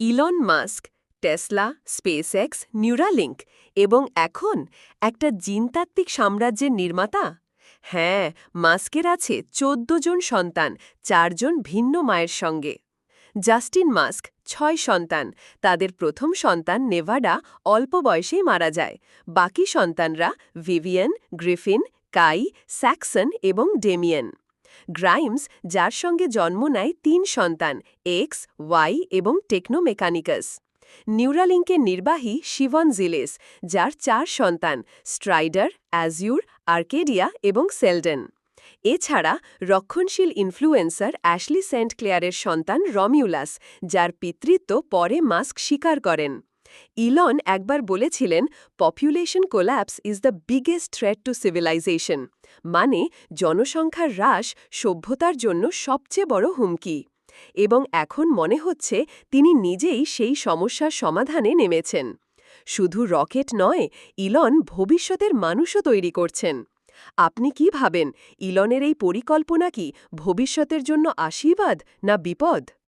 Elon Musk Tesla SpaceX Neuralink এবং এখন একটা জিনতাত্ত্বিক সাম্রাজ্যের নির্মাতা? হ্যাঁ মাস্কের আছে চোদ্দ জন সন্তান চারজন ভিন্ন মায়ের সঙ্গে। জাস্টিন মাস্ক, ছয় সন্তান, তাদের প্রথম সন্তান নেভাডা অল্প বয়সেই মারা যায়। বাকি সন্তানরা ভিভিয়ান, গ্রিফিন, কাই, স্যাকসন এবং ডেমিয়েন। গ্রাইমস, যার সঙ্গে জন্ম নেয় তিন সন্তান, এক্স, ওয়াই এবং টেকনোমেকানিকাস। নিউরালিঙ্কের নির্বাহী শিবন জিলেস, যার চার সন্তান, স্ট্রাইডার, অ্যাজিউর, আর্কেডিয়া এবং সেলডেন। এছাড়া রক্ষণশীল ইনফ্লুয়েন্সার অ্যাশলি সেন্ট ক্লেয়ারের সন্তান রমিউলাস, যার পিতৃত্ব পরে মাস্ক স্বীকার করেন। ইলন একবার বলেছিলেন population collapse is the biggest threat to civilization মানে জনসংখ্যার হ্রাস সভ্যতার জন্য সবচেয়ে বড় হুমকি। এবং এখন মনে হচ্ছে, তিনি নিজেই সেই সমস্যার সমাধানে নেমেছেন। শুধু রকেট নয়, ইলন ভবিষ্যতের মানুষও তৈরি করছেন। আপনি কি ভাবেন, ইলনের এই পরিকল্পনা কি ভবিষ্যতের জন্য আশীর্বাদ না বিপদ?